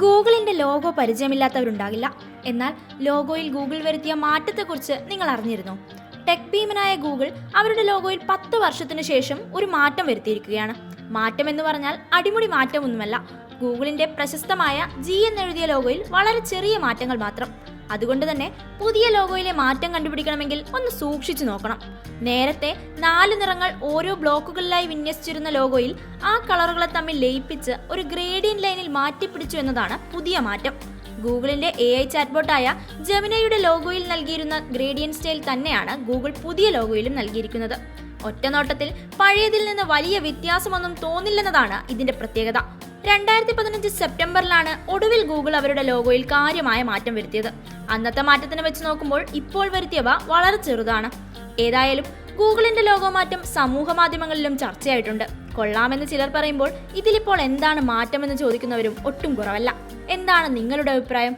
ഗൂഗിളിന്റെ ലോഗോ പരിചയമില്ലാത്തവരുണ്ടാകില്ല. എന്നാൽ ലോഗോയിൽ ഗൂഗിൾ വരുത്തിയ മാറ്റത്തെക്കുറിച്ച് നിങ്ങൾ അറിഞ്ഞിരുന്നു. ടെക് ഭീമനായ ഗൂഗിൾ അവരുടെ ലോഗോയിൽ പത്ത് വർഷത്തിനു ശേഷം ഒരു മാറ്റം വരുത്തിയിരിക്കുകയാണ്. മാറ്റം എന്ന് പറഞ്ഞാൽ അടിമുടി മാറ്റമൊന്നുമല്ല. ഗൂഗിളിന്റെ പ്രശസ്തമായ ജി എന്നെഴുതിയ ലോഗോയിൽ വളരെ ചെറിയ മാറ്റങ്ങൾ മാത്രം. അതുകൊണ്ട് തന്നെ പുതിയ ലോഗോയിലെ മാറ്റം കണ്ടുപിടിക്കണമെങ്കിൽ ഒന്ന് സൂക്ഷിച്ചു നോക്കണം. നേരത്തെ നാല് നിറങ്ങൾ ഓരോ ബ്ലോക്കുകളിലായി വിന്യസിച്ചിരുന്ന ലോഗോയിൽ ആ കളറുകളെ തമ്മിൽ ലയിപ്പിച്ച് ഒരു ഗ്രേഡിയൻ ലൈനിൽ മാറ്റിപ്പിടിച്ചു എന്നതാണ് പുതിയ മാറ്റം. ഗൂഗിളിന്റെ എ ഐ ചാറ്റ്ബോട്ടായ ജമിനയുടെ ലോഗോയിൽ നൽകിയിരുന്ന ഗ്രേഡിയൻ സ്റ്റൈൽ തന്നെയാണ് ഗൂഗിൾ പുതിയ ലോഗോയിലും നൽകിയിരിക്കുന്നത്. ഒറ്റനോട്ടത്തിൽ പഴയതിൽ നിന്ന് വലിയ വ്യത്യാസമൊന്നും തോന്നില്ലെന്നതാണ് ഇതിന്റെ പ്രത്യേകത. രണ്ടായിരത്തി പതിനഞ്ച് സെപ്റ്റംബറിലാണ് ഒടുവിൽ ഗൂഗിൾ അവരുടെ ലോഗോയിൽ കാര്യമായ മാറ്റം വരുത്തിയത്. അന്നത്തെ മാറ്റത്തിന് വെച്ച് നോക്കുമ്പോൾ ഇപ്പോൾ വരുത്തിയവ വളരെ ചെറുതാണ്. ഏതായാലും ഗൂഗിളിന്റെ ലോഗോ മാറ്റം സമൂഹ മാധ്യമങ്ങളിലും ചർച്ചയായിട്ടുണ്ട്. കൊള്ളാമെന്ന് ചിലർ പറയുമ്പോൾ ഇതിലിപ്പോൾ എന്താണ് മാറ്റമെന്ന് ചോദിക്കുന്നവരും ഒട്ടും കുറവല്ല. എന്താണ് നിങ്ങളുടെ അഭിപ്രായം?